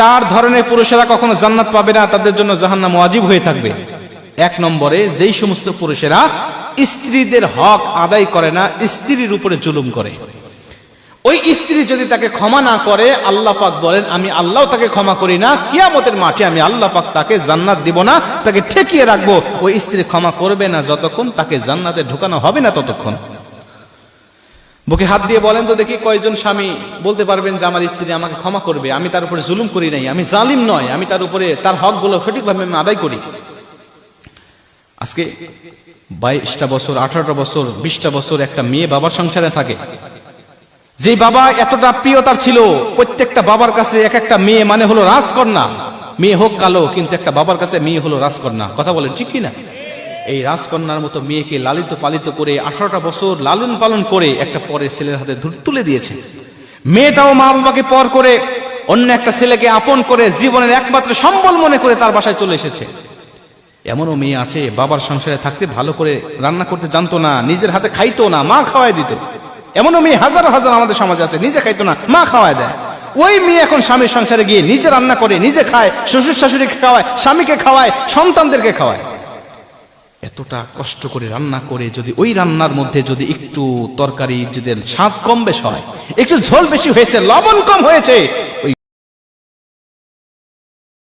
চার ধরনের পুরুষেরা কখনো জান্নাত পাবে না, তাদের জন্য জাহান্নাম ওয়াজিব হয়ে থাকবে। এক নম্বরে, যেই সমস্ত পুরুষেরা স্ত্রীদের হক আদায় করে না, স্ত্রীর উপরে জুলুম করে। ওই স্ত্রী যদি তাকে ক্ষমা না করে, আল্লাহ পাক বলেন, আমি আল্লাহ তাকে ক্ষমা করি না, কিয়ামতের মাঠে আমি আল্লাহ পাক তাকে জান্নাত দিব না, তাকে ঠেকিয়ে রাখব। ওই স্ত্রী ক্ষমা করবে না, যতক্ষণ তাকে জান্নাতে ঢুকানো হবে না ততক্ষণ। বুকে হাত দিয়ে বলেন তো দেখি কয়জন স্বামী বলতে পারবেন যে আমার স্ত্রী আমাকে ক্ষমা করবে, আমি তার উপরে জুলুম করি নাই, আমি জালিম নয়, আমি তার উপরে তার হকগুলো সঠিকভাবে আমি আদায় করি। আজকে বাইশটা বছর, আঠারোটা বছর, বিশটা বছর একটা মেয়ে বাবার সংসারে থাকে। যে বাবা এতটা প্রিয় তার ছিল, প্রত্যেকটা বাবার কাছে এক একটা মেয়ে মানে হলো রাজকন্যা। মেয়ে হোক কালো, কিন্তু একটা বাবার কাছে মেয়ে হলো রাজকন্যা। কথা বলেন ঠিক কি না এই রাজকন্যার মতো মেয়েকে লালিত পালিত করে আঠারোটা বছর লালন পালন করে একটা পরে ছেলের হাতে তুলে দিয়েছে। মেয়েটাও মা বাবাকে পর করে অন্য একটা ছেলেকে আপন করে জীবনের একমাত্র সম্বল মনে করে তার বাসায় চলে এসেছে। এমনও মেয়ে আছে, বাবার সংসারে থাকতে ভালো করে রান্না করতে জানতো না, নিজের হাতে খাইতো না, মা খাওয়াই দিত। এমনও মেয়ে হাজার হাজার আমাদের সমাজে আছে, নিজে খাইতো না, মা খাওয়ায় দেয়। ওই মেয়ে এখন স্বামীর সংসারে গিয়ে নিজে রান্না করে, নিজে খায়, শ্বশুর শাশুড়িকে খাওয়ায়, স্বামীকে খাওয়ায়, সন্তানদেরকে খাওয়ায়। এতটা কষ্ট করে রান্না করে যদি ওই রান্নার মধ্যে যদি একটু তরকারি যদি স্বাদ কম বেশ হয়, একটু ঝোল বেশি হয়েছে, লবণ কম হয়েছে